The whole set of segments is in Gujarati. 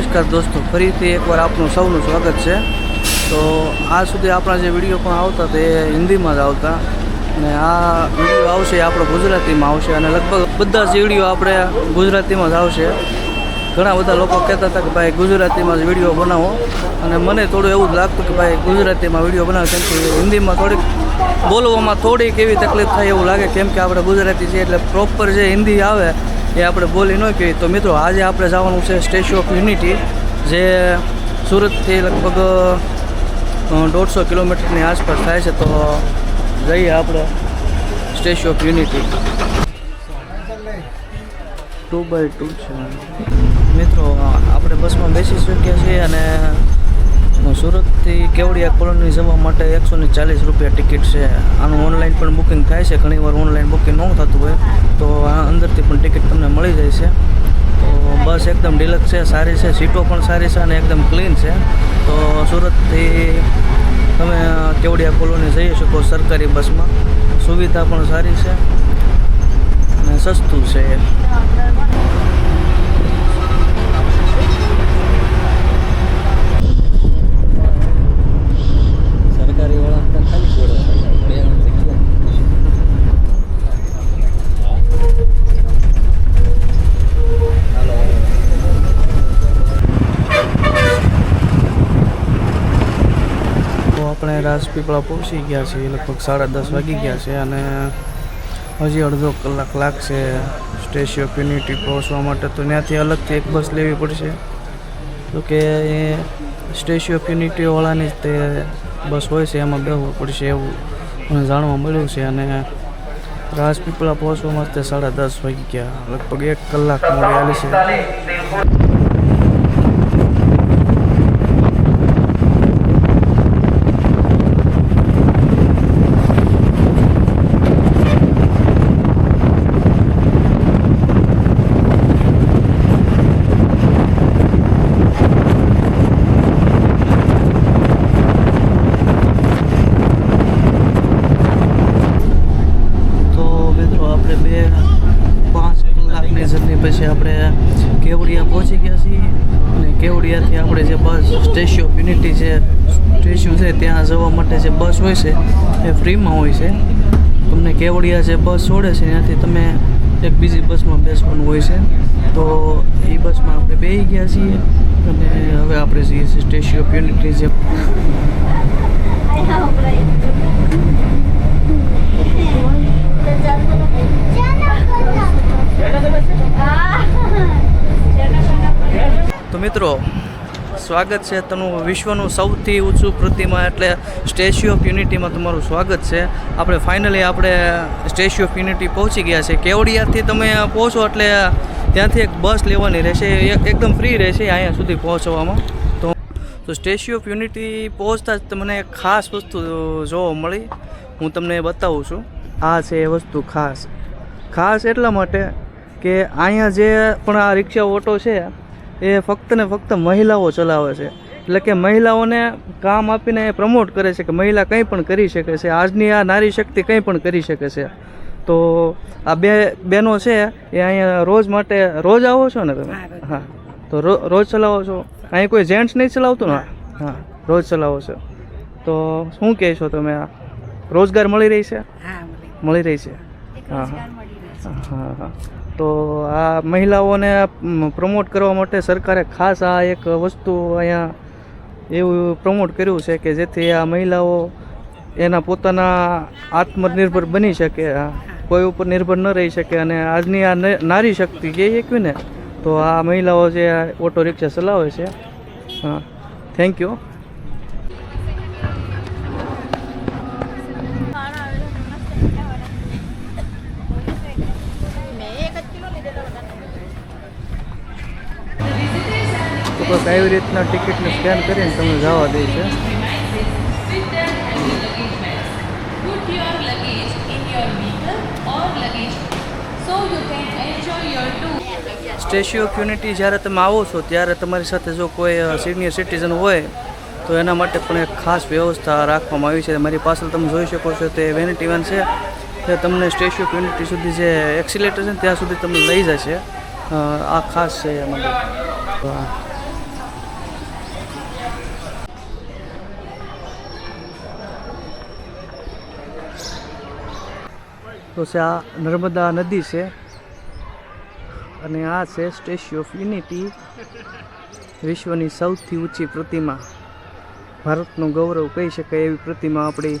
નમસ્કાર દોસ્તો, ફરીથી એકવાર આપનું સૌનું સ્વાગત છે. તો આ સુધી આપણા જે વીડિયો પણ આવતા તે હિન્દીમાં જ આવતા. અને આ વીડિયો આવશે એ આપણો ગુજરાતીમાં આવશે અને લગભગ બધા જ વીડિયો આપણે ગુજરાતીમાં જ આવશે. ઘણા બધા લોકો કહેતા હતા કે ભાઈ ગુજરાતીમાં જ વીડિયો બનાવો. અને મને થોડું એવું જ લાગતું કે ભાઈ ગુજરાતીમાં વીડિયો બનાવો કેમ કે હિન્દીમાં થોડીક બોલવામાં થોડીક એવી તકલીફ થાય એવું લાગે, કેમ કે આપણે ગુજરાતી છીએ એટલે પ્રોપર જે હિન્દી આવે એ આપણે બોલી ન કહીએ. તો મિત્રો, આજે આપણે જવાનું છે સ્ટેચ્યુ ઓફ યુનિટી જે સુરતથી લગભગ દોઢસો કિલોમીટરની આસપાસ થાય છે. તો જઈએ આપણે Statue of Unity two by two છે. મિત્રો, આપણે બસમાં બેસી શકીએ છીએ અને સુરતથી કેવડિયા કોલોની જવા માટે એકસો ને ચાલીસ રૂપિયા ટિકિટ છે. આનું ઓનલાઈન પણ બુકિંગ થાય છે. ઘણીવાર ઓનલાઈન બુકિંગ ન થતું હોય તો આ અંદરથી પણ ટિકિટ તમને મળી જાય છે. તો બસ એકદમ ડિલક્સ છે, સારી છે, સીટો પણ સારી છે અને એકદમ ક્લીન છે. તો સુરતથી તમે કેવડિયા કોલોની જઈ શકો સરકારી બસમાં. સુવિધા પણ સારી છે અને સસ્તું છે સરકારી વાળા ખાલી જોડે બે તો આપણે રાજપીપળા પહોંચી ગયા છે, લગભગ સાડા દસ વાગી ગયા છે અને હજી અડધો કલાક લાગશે સ્ટેચ્યુ ઓફ યુનિટી પહોંચવા માટે. તો ત્યાંથી અલગથી એક બસ લેવી પડશે. તો કે એ સ્ટેચ્યુ ઓફ યુનિટીવાળાની જ તે બસ હોય છે, એમાં બેહવું પડશે એવું મને જાણવા મળ્યું છે અને રાજપીપળા પહોંચવામાં માટે સાડા દસ વાગી ગયા. લગભગ એક કલાક મળી છે તો મિત્રો આપણે બે પાંચ કલાકની જર્ની પછી આપણે કેવડિયા પહોંચી ગયા છીએ અને કેવડિયાથી આપણે જે બસ સ્ટેચ્યુ ઓફ યુનિટી છે સ્ટેચ્યુ છે ત્યાં જવા માટે જે બસ હોય છે, એ ફ્રીમાં હોય છે. તમને કેવડિયા જે બસ છોડે છે ત્યાંથી તમે એક બીજી બસમાં બેસવાનું હોય છે. તો એ બસમાં આપણે બેસી ગયા છીએ અને હવે આપણે જઈએ છીએ સ્ટેચ્યુ ઓફ યુનિટી જે તો મિત્રો સ્વાગત છે તનું વિશ્વનું સૌથી ઊંચું પ્રતિમા એટલે સ્ટેચ્યુ ઓફ યુનિટીમાં તમારું સ્વાગત છે. આપણે ફાઇનલી આપણે સ્ટેચ્યુ ઓફ યુનિટી પહોંચી ગયા છે. કેવડિયાથી તમે પહોંચો એટલે ત્યાંથી એક બસ લેવાની રહેશે. એક એકદમ ફ્રી રહેશે અહીંયા સુધી પહોંચવામાં. તો તો સ્ટેચ્યુ ઓફ યુનિટી પહોંચતા જ મને એક ખાસ વસ્તુ જોવા મળી. હું તમને બતાવું છું. આ છે એ વસ્તુ ખાસ. ખાસ એટલા માટે કે અહીંયા જે પણ આ રિક્ષા ઓટો છે એ ફક્ત ને ફક્ત મહિલાઓ ચલાવે છે. એટલે કે મહિલાઓને કામ આપીને એ પ્રમોટ કરે છે કે મહિલા કંઈ પણ કરી શકે છે. આજની આ નારી શક્તિ કંઈ પણ કરી શકે છે. તો આ બે બેનો છે એ અહીંયા રોજ માટે રોજ આવો છો ને તમે? હા તો રો- રોજ ચલાવો છો? અહીં કોઈ જેન્ટ્સ નહીં ચલાવતું ને? હા. રોજ ચલાવો છો. તો શું કહેશો તમે આ? રોજગાર મળી રહી છે? મળી. રહી છે? હા હા. હા હા. તો આ મહિલાઓને પ્રમોટ કરવા માટે સરકારે ખાસ આ એક વસ્તુ અહીંયા એવું પ્રમોટ કર્યું છે કે જેથી આ મહિલાઓ એના પોતાના આત્મનિર્ભર બની શકે કોઈ ઉપર નિર્ભર ન રહી શકે અને આજની આ નારી શક્તિ જે એકવી ને તો આ મહિલાઓ જે ઓટો રિક્ષા ચલાવે છે, હા થેન્ક યુ બસ આવી રીતના ટિકિટને સ્કેન કરીને તમે જવા દે છે. સ્ટેચ્યુ ઓફ યુનિટી જ્યારે તમે આવો છો ત્યારે તમારી સાથે જો કોઈ સિનિયર સિટીઝન હોય તો એના માટે પણ એક ખાસ વ્યવસ્થા રાખવામાં આવી છે. મારી પાછળ તમે જોઈ શકો છો તે વેનિટી વેન છે. તે તમને સ્ટેચ્યુ ઓફ યુનિટી સુધી જે એક્સિલેટર છે ને ત્યાં સુધી તમને લઈ જશે. આ ખાસ છે એમાં તો છે આ નર્મદા નદી છે. અને આ છે સ્ટેચ્યુ ઓફ યુનિટી, વિશ્વની સૌથી ઊંચી પ્રતિમા. ભારતનું ગૌરવ કહી શકાય એવી પ્રતિમા આપણી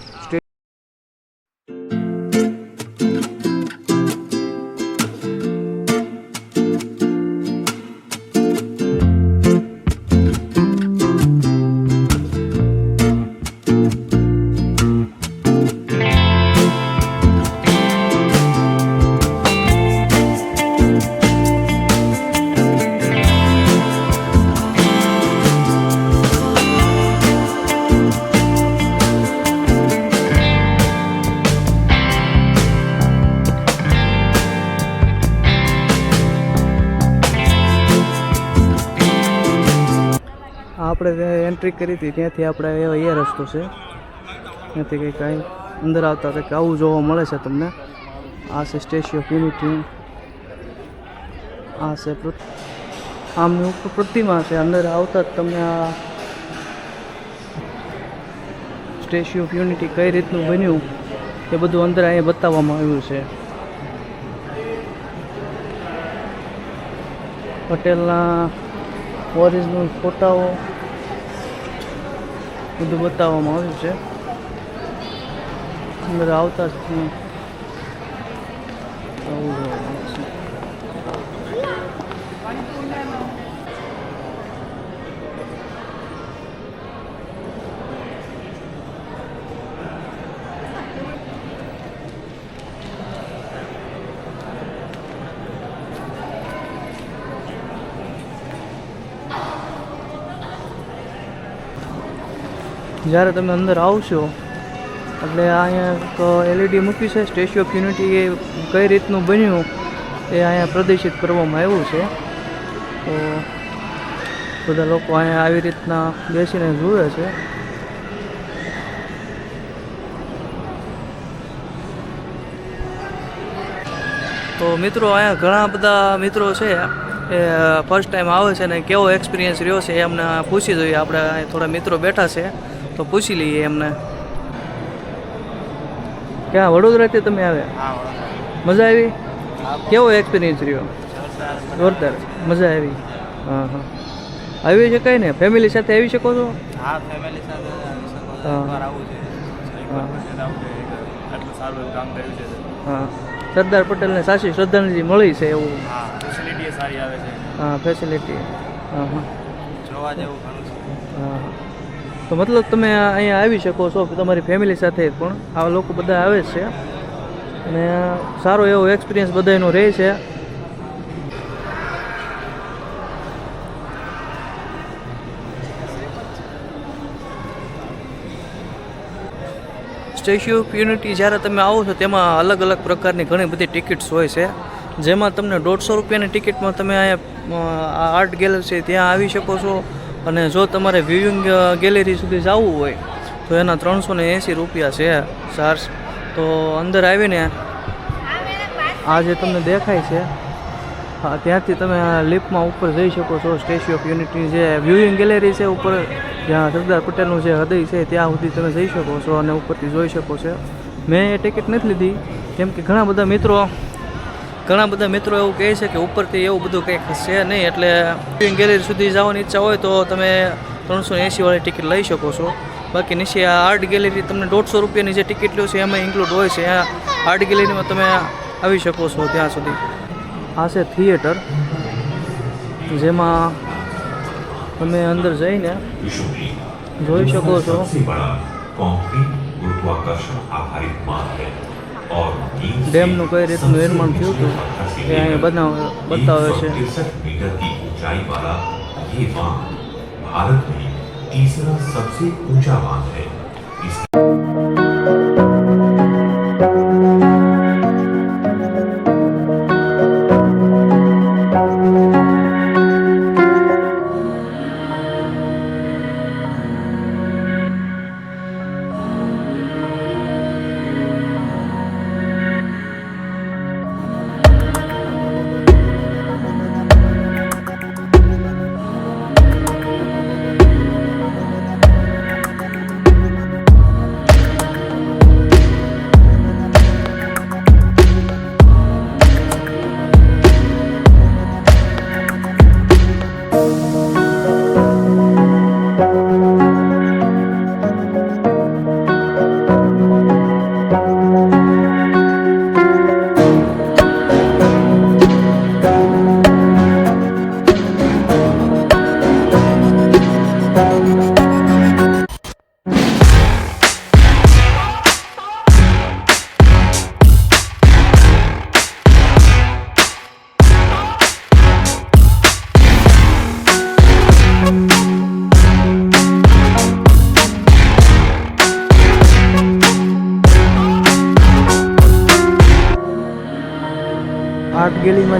આપણે એન્ટ્રી કરી હતી, ત્યાંથી આપણે એ રસ્તો છે. ત્યાંથી કંઈક કાંઈ અંદર આવતા કંઈક આવું જોવા મળે છે તમને. આ છે સ્ટેચ્યુ ઓફ યુનિટી આ છે આમની ઉપર પ્રતિમા છે, અંદર આવતા જ તમને આ સ્ટેચ્યુ ઓફ યુનિટી કઈ રીતનું બન્યું, એ બધું અંદર અહીંયા બતાવવામાં આવ્યું છે. પટેલના ઓરિજિનલ ફોટાઓ બધું બતાવવામાં આવ્યું છે. અંદર આવતા જ તમને આવું જોવા મળે છે. જ્યારે તમે અંદર આવશો, એટલે અહીંયા એલઈડી મૂકી છે સ્ટેચ્યુ ઓફ યુનિટી એ કઈ રીતનું બન્યું એ અહીંયા પ્રદર્શિત કરવામાં આવ્યું છે. તો બધા લોકો અહીંયા આવી રીતના બેસીને જુએ છે. તો મિત્રો, અહીંયા ઘણા બધા મિત્રો છે, એ ફર્સ્ટ ટાઈમ આવે છે ને કેવો એક્સપિરિયન્સ રહ્યો છે એ અમને પૂછી જોઈએ. આપણે અહીંયા થોડા મિત્રો બેઠા છે. તો પૂછી લઈએ એમને. ક્યાં વડોદરાથી તમે આવ્યા? મજા આવી? કેવો એક્સપિરિયન્સ રહ્યો? જોરદાર મજા આવી. હા હા. આવી શકાય ને? ફેમિલી સાથે આવી શકો છો? હા ફેમિલી સાથે આવી શકો છો. હા. સરદાર પટેલને સાચી શ્રદ્ધાંજલિ મળી છે એવું. હા ફેસિલિટી સારી આવે છે. હા ફેસિલિટી હા હા. જોવા જેવું ઘણું છે. હા. તો મતલબ તમે અહીંયા આવી શકો છો, તમારી ફેમિલી સાથે પણ. આ લોકો બધા આવે છે. અને સારો એવો એક્સપિરિયન્સ બધાનો રહે છે. સ્ટેચ્યુ ઓફ યુનિટી જ્યારે તમે આવો છો, તેમાં અલગ અલગ પ્રકારની ઘણી બધી ટિકિટ્સ હોય છે. જેમાં તમને દોઢસો રૂપિયાની ટિકિટમાં તમે અહીંયા આર્ટ ગેલેરી છે ત્યાં આવી શકો છો. અને જો તમારે વ્યૂઇંગ ગેલેરી સુધી જવું હોય, તો એના ત્રણસો ને એંસી રૂપિયા છે ચાર્જ તો અંદર આવીને આ જે તમને દેખાય છે ત્યાંથી તમે લિફ્ટમાં ઉપર જઈ શકો છો. સ્ટેચ્યુ ઓફ યુનિટી જે વ્યૂઇંગ ગેલેરી છે ઉપર, જ્યાં સરદાર પટેલનું જે હૃદય છે, ત્યાં સુધી તમે જઈ શકો છો અને ઉપરથી જોઈ શકો છો. મેં એ ટિકિટ નથી લીધી, કેમ કે ઘણા બધા મિત્રો ઘણા બધા મિત્રો એવું કહે છે કે ઉપરથી એવું બધું કંઈક છે નહીં એટલે ગેલેરી સુધી જવાની ઈચ્છા હોય તો તમે ત્રણસો એંસીવાળી ટિકિટ લઈ શકો છો બાકી નીચે આ આર્ટ ગેલેરી તમને દોઢસો રૂપિયાની જે ટિકિટ લો છે એમાં ઇન્ક્લુડ હોય છે આર્ટ ગેલેરીમાં તમે આવી શકો છો ત્યાં સુધી આ છે થિયેટર જેમાં તમે અંદર જઈને જોઈ શકો છો આભારિત बड़ा कॉन्क्रीट गुरुत्वाकर्षण आधारित मार्ग है और ડેમનું કઈ રીતનું નિર્માણ થયું હતું એ અહીંયા બનાવ બતાવે છે मीटर की ऊंचाई वाला ये बांध भारत में तीसरा सबसे ऊंचा बांध है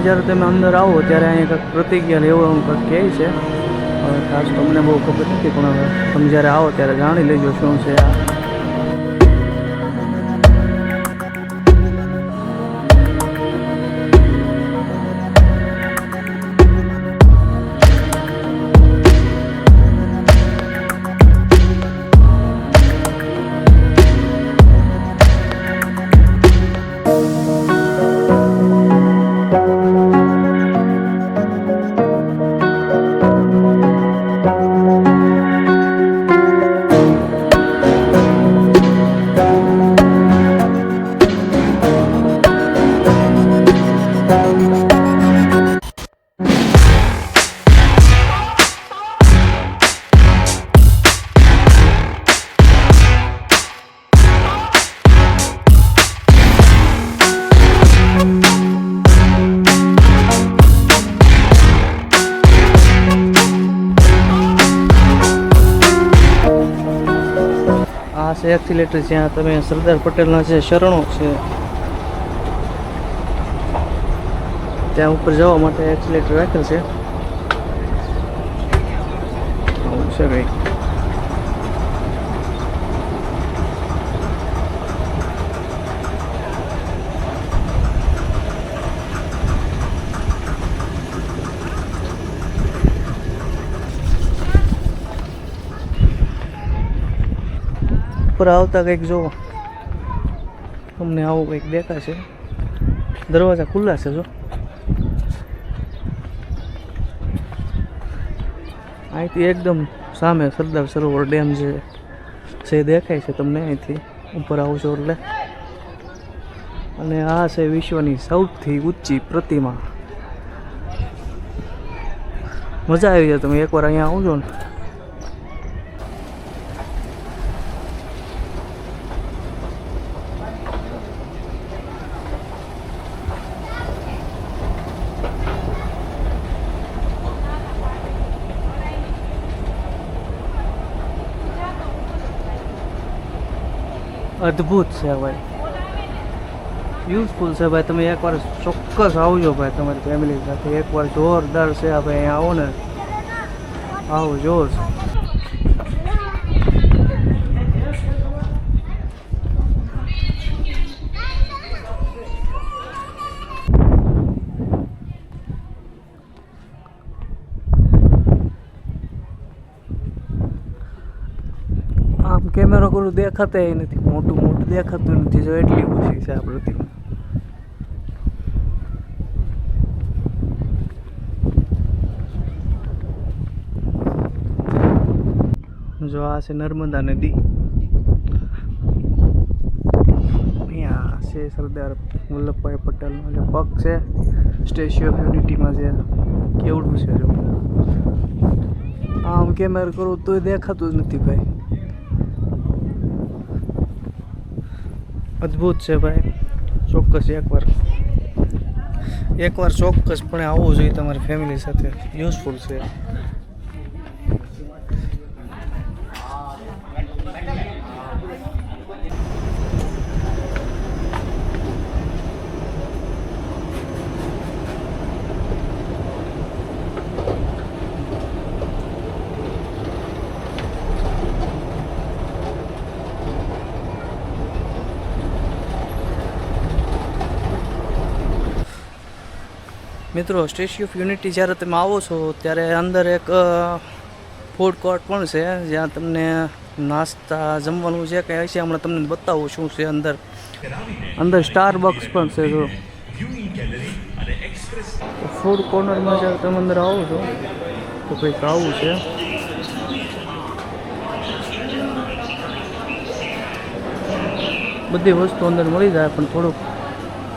જ્યારે તમે અંદર આવો ત્યારે અહીંયા કંઈક પ્રતિજ્ઞા લેવો એમ કંઈક કહે છે. હવે ખાસ તમને બહુ ખબર નથી, પણ હવે તમે જ્યારે આવો ત્યારે જાણી લેજો શું છે આ. છે એક્સિલેટર જ્યાં તમે સરદાર પટેલના જે શરણો છે. ત્યાં ઉપર જવા માટે એક્સિલેટર રાખેલ છે. છે કંઈક ઉપર આવતા કંઈક જુઓ તમને આવું કંઈક દેખાશે. દરવાજા ખુલ્લા છે, જો. અહીંથી એકદમ સામે સરદાર સરોવર ડેમ છે છે દેખાય છે તમને અહીંથી. ઉપર આવો છો એટલે. અને આ છે વિશ્વની સૌથી ઊંચી પ્રતિમા. મજા આવી જાય તમે એકવાર અહીંયા આવજો ને. અદ્ભુત છે ભાઈ. યુઝફુલ છે ભાઈ. તમે એકવાર ચોક્કસ આવજો ભાઈ તમારી ફેમિલી સાથે. એકવાર જોરદાર છે આ ભાઈ. અહીંયા આવો ને. આવો જોર આમ કેમેરો એ દેખાતા નથી. મોટું મોટું દેખાતું નથી. જો એટલી ઓછી છે આ પ્રતિમા. જો આ છે નર્મદા નદી. અહીંયા છે સરદાર વલ્લભભાઈ પટેલનો જે પગ છે, સ્ટેચ્યુ ઓફ યુનિટીમાં જે કેવડું છે જો આમ કેમેર કરું તોય દેખાતું જ નથી ભાઈ અદ્ભુત છે ભાઈ. ચોક્કસ એકવાર. એકવાર ચોક્કસપણે આવવું જોઈએ તમારી ફેમિલી સાથે. યુઝફુલ છે. મિત્રો, સ્ટેચ્યુ ઓફ યુનિટી જ્યારે તમે આવો છો, ત્યારે અંદર એક ફૂડ કોર્ટ પણ છે, જ્યાં તમને નાસ્તા, જમવાનું જે કંઈ હશે, હમણાં તમને બતાવું શું છે અંદર. અંદર સ્ટાર બક્સ પણ છે, જો. ફૂડ કોર્નરમાં જ્યારે તમે અંદર આવો છો, તો કંઈક આવું છે. બધી વસ્તુ અંદર મળી જાય, પણ થોડુંક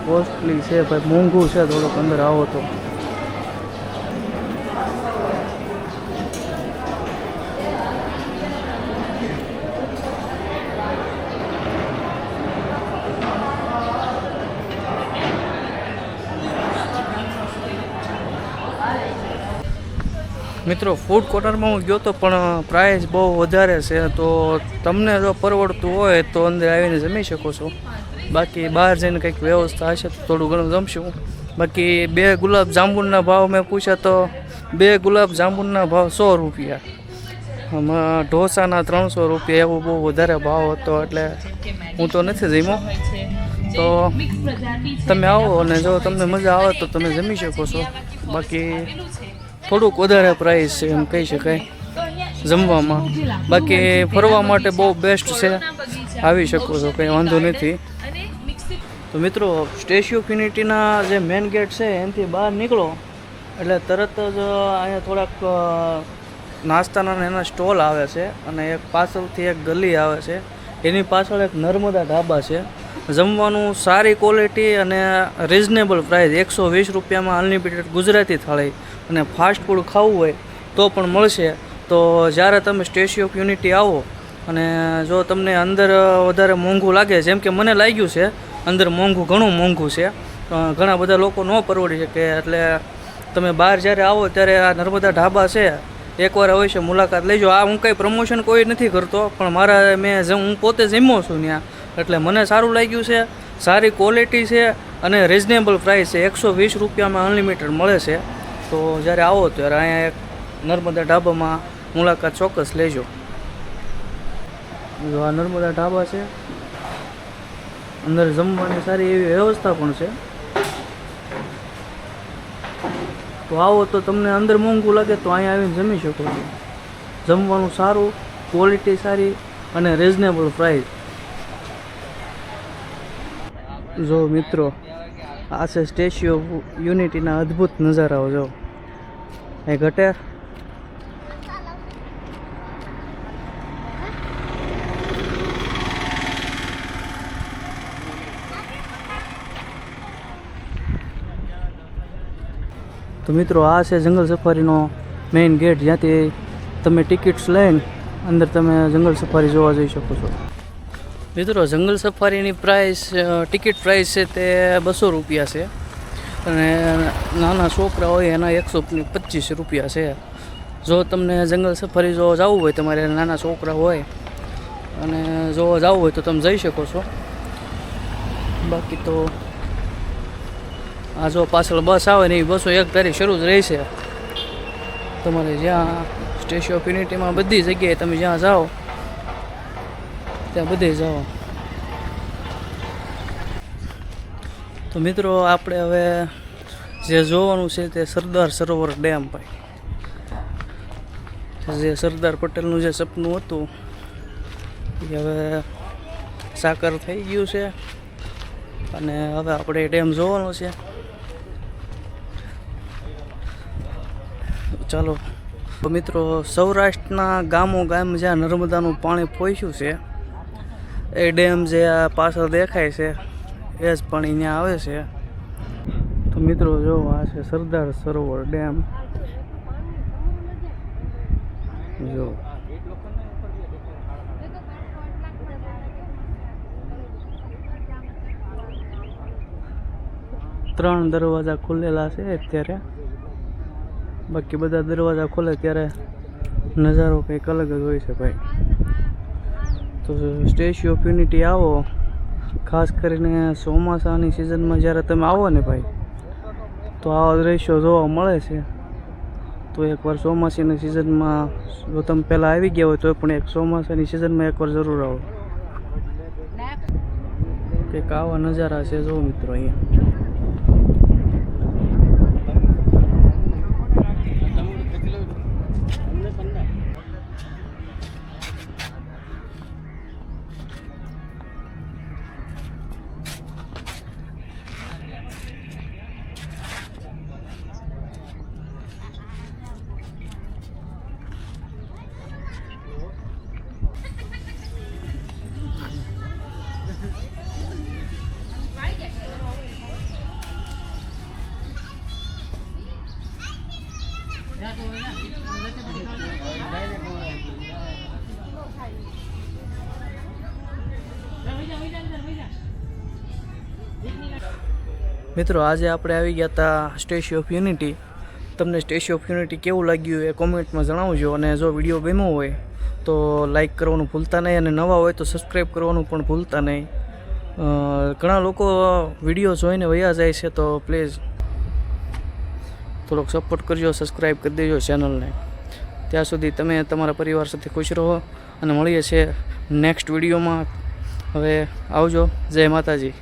કોસ્ટલી છે, ભાઈ, મોંઘું છે, થોડુંક અંદર આવો તો. મિત્રો ફૂડ કોર્નરમાં હું ગયો તો પણ પ્રાઇસ બહુ વધારે છે, તો તમને જો પરવડતું હોય તો અંદર આવીને જમી શકો છો. બાકી બહાર જઈને કંઈક વ્યવસ્થા હશે તો થોડું ઘણું જમશું બાકી બે ગુલાબ જાંબુના ભાવ મેં પૂછ્યા તો બે ગુલાબ જાંબુના ભાવ સો રૂપિયા. આમાં ઢોસાના ત્રણસો રૂપિયા એવો બહુ વધારે ભાવ હતો એટલે હું તો નથી જમ્યો. તો તમે આવો અને જો તમને મજા આવે તો તમે જમી શકો છો. બાકી થોડુંક વધારે પ્રાઇસ છે એમ કહી શકાય જમવામાં. બાકી ફરવા માટે બહુ બેસ્ટ છે. આવી શકો છો, કંઈ વાંધો નથી. તો મિત્રો, સ્ટેચ્યુ ઓફ યુનિટીના જે મેઇન ગેટ છે, એનાથી બહાર નીકળો. એટલે તરત જ અહીંયા થોડાક નાસ્તાના એના સ્ટોલ આવે છે અને એક પાછળથી એક ગલી આવે છે. એની પાછળ એક નર્મદા ઢાબા છે. જમવાનું સારી ક્વોલિટી અને રિઝનેબલ પ્રાઇસ, એકસો વીસ રૂપિયામાં અનલિમિટેડ ગુજરાતી થાળી અને ફાસ્ટ ફૂડ ખાવું હોય તો પણ મળશે. તો જ્યારે તમે સ્ટેચ્યુ ઓફ યુનિટી આવો અને જો તમને અંદર વધારે મોંઘું લાગે, જેમ કે મને લાગ્યું છે અંદર મોંઘું, ઘણું મોંઘું છે. ઘણા બધા લોકો ન પરવડી શકે, એટલે તમે બહાર જ્યારે આવો ત્યારે આ નર્મદા ઢાબા છે, એકવાર અવશ્ય મુલાકાત લેજો. આ હું કંઈ પ્રમોશન કોઈ નથી કરતો, પણ મારા મેં હું પોતે જમ્યો છું ત્યાં, એટલે મને સારું લાગ્યું છે, સારી ક્વોલિટી છે અને રિઝનેબલ પ્રાઇસ છે. એકસો વીસ રૂપિયામાં અનલિમિટેડ મળે છે. તો જ્યારે આવો ત્યારે અહીંયા એક નર્મદા ઢાબામાં મુલાકાત ચોક્કસ લેજો. જો આ નર્મદા ઢાબા છે અંદર જમવાની સારી એવી વ્યવસ્થા પણ છે. તો આવો તો તમને અંદર મોંઘું લાગે તો અહીંયા આવીને જમી શકો છો. જમવાનું સારું ક્વોલિટી સારી અને રિઝનેબલ પ્રાઇસ જો મિત્રો, આ છે સ્ટેચ્યુ ઓફ યુનિટીના અદ્ભુત નજારાઓ, જો. એ ઘટે. તો મિત્રો, આ છે જંગલ સફારીનો મેઇન ગેટ જ્યાંથી તમે ટિકિટ્સ લઈને અંદર તમે જંગલ સફારી જોવા જઈ શકો છો. મિત્રો, જંગલ સફારીની પ્રાઇસ ટિકિટ પ્રાઇસ છે તે બસો રૂપિયા છે. અને નાના છોકરા હોય એના એકસો પચીસ રૂપિયા છે. જો તમને જંગલ સફારી જો જવું હોય, તમારે નાના છોકરા હોય અને જો જવું હોય તો તમે જઈ શકો છો. બાકી તો આ જો પાછળ બસ આવે ને એ બસો એક તારીખ શરૂ જ રહેશે. તમારે જ્યાં સ્ટેચ્યુ ઓફ યુનિટીમાં બધી જગ્યાએ તમે જ્યાં જાઓ, ત્યાં બધે જાઓ. તો મિત્રો, આપણે હવે જે જોવાનું છે તે સરદાર સરોવર ડેમ ભાઈ જે સરદાર પટેલનું જે સપનું હતું, એ હવે સાકાર થઈ ગયું છે. અને હવે આપણે ડેમ જોવાનો છે. ચાલો. તો મિત્રો, સૌરાષ્ટ્રના ગામો ગામ જ્યાં નર્મદાનું પાણી પહોંચ્યું છે, એ ડેમ જે આ પાછળ દેખાય છે, એ જ પાણી ત્યાં આવે છે. તો મિત્રો, જો આ છે સરદાર સરોવર ડેમ. જો. ત્રણ દરવાજા ખુલેલા છે અત્યારે. બાકી બધા દરવાજા ખોલે ત્યારે નજારો કંઈક અલગ જ હોય છે ભાઈ. તો સ્ટેચ્યુ ઓફ યુનિટી આવો. ખાસ કરીને ચોમાસાની સિઝનમાં જ્યારે તમે આવો ને ભાઈ, તો આવા દ્રશ્યો જોવા મળે છે. તો એકવાર ચોમાસીની સિઝનમાં જો તમે પહેલાં આવી ગયા હોય તો પણ એક ચોમાસાની સિઝનમાં એકવાર જરૂર આવો. કંઈક આવા નજારા છે જો મિત્રો અહીંયા. મિત્રો, આજે આપણે આવી ગયા હતા સ્ટેચ્યુ ઓફ યુનિટી તમને સ્ટેચ્યુ ઓફ યુનિટી કેવું લાગ્યું એ કોમેન્ટમાં જણાવજો અને જો વીડિયો ગમ્યો હોય તો લાઈક કરવાનું ભૂલતા નહીં અને નવા હોય તો સબસ્ક્રાઈબ કરવાનું પણ ભૂલતા નહીં. ઘણા લોકો વીડિયો જોઈને વયા જાય છે તો પ્લીઝ થોડોક સપોર્ટ કરજો સબસ્ક્રાઈબ કરી દેજો ચેનલને ત્યાં સુધી તમે તમારા પરિવાર સાથે ખુશ રહો અને મળીએ છીએ નેક્સ્ટ વિડીયોમાં. હવે આવજો. જય માતાજી.